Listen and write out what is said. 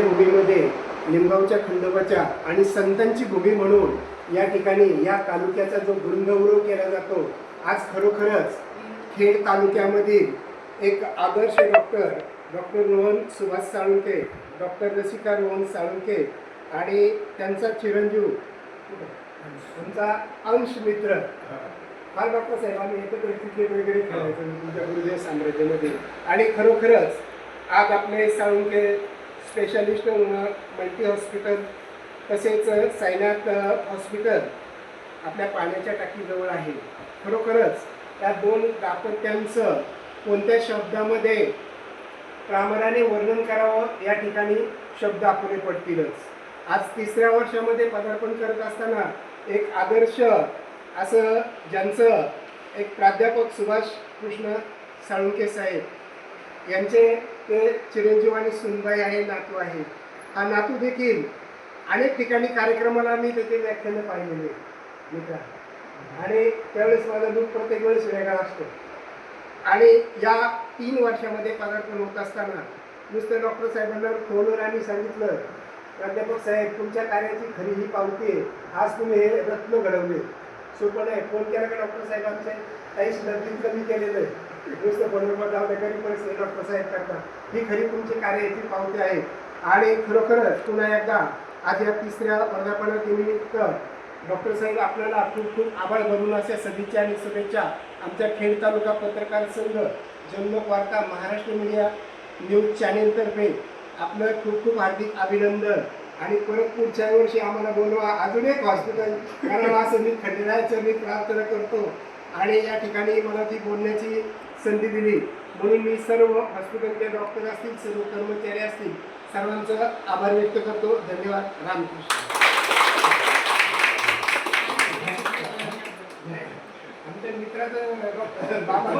भूमीमध्ये लिंबावच्या खंडोबाच्या आणि संतांची भूमी म्हणून या ठिकाणी या तालुक्याचा जो गुणगौरव केला जातो आज खरोखरच खेड तालुक्यामधील एक आदर्श doctor doctor Rohan Subhash Salunke doctor Rasika Rohan Salunke आणि त्यांचा चिरंजीव तुमचा अंश मित्र. फार डॉक्टर साहेब आम्ही एकत्र क्रिकेट वगैरे खेळायचो तुमच्या गुरुदेव साम्राज्यामध्ये. आणि खरोखरच आज आपले साळुंके स्पेशालिस्ट मल्टी हॉस्पिटल तसेच सायनाथ हॉस्पिटल आपल्या पाण्याच्या टाकीजवळ आहे. खरोखरच त्या दोन दाम्पत्यांचं कोणत्या शब्दामध्ये प्रामाणाने वर्णन करावं या ठिकाणी शब्द अपुरे पडतीलच. आज तिसऱ्या वर्षामध्ये पदार्पण करत असताना एक आदर्श असं ज्यांचं एक प्राध्यापक सुभाष कृष्ण साळुंके साहेब यांचे ते चिरंजीव आणि सुनबाई आहे नातू आहे. हा नातू देखील अनेक ठिकाणी कार्यक्रमाला मी त्याचे व्याख्यानं पाहिलेले मित्रा. आणि त्यावेळेस माझा दूध प्रत्येक वेळेस वेगळा असतो. आणि या तीन वर्षामध्ये पदार्पण होत असताना नुसतं डॉक्टर साहेबांना फोनवर आम्ही सांगितलं प्राध्यापक साहेब तुमच्या कार्याची खरी ही पावती आहे. आज तुम्ही हे रत्न घडवले. सोपं नाही फोन केला का डॉक्टर साहेबांचे काहीच नवीन कमी केलेलं आहे. नुसतं फोनवर जाऊ परिस्थिती डॉक्टर साहेब करतात ही खरी तुमची कार्याची पावती आहे. आणि खरोखरच पुन्हा एकदा आज या तिसऱ्या वर्धापनानिमित्त डॉक्टर साहेब आपल्याला खूप खूप आभार बनून अशा सदिच्छा आणि शुभेच्छा आमच्या खेड तालुका पत्रकार संघ जनलोक वार्ता महाराष्ट्र मीडिया न्यूज चॅनेलतर्फे आपलं खूप खूप हार्दिक अभिनंदन. आणि परत पुढच्या वर्षी आम्हाला बोलवा. अजून एक हॉस्पिटल कारण असं मी खंडेरायचं मी प्रार्थना करतो. आणि या ठिकाणी मला ती बोलण्याची संधी दिली. म्हणून मी सर्व हॉस्पिटलचे डॉक्टर असतील सर्व कर्मचारी असतील सर्वांचं आभार व्यक्त करतो. धन्यवाद. रामकृष्ण. आमच्या मित्राचं बाबा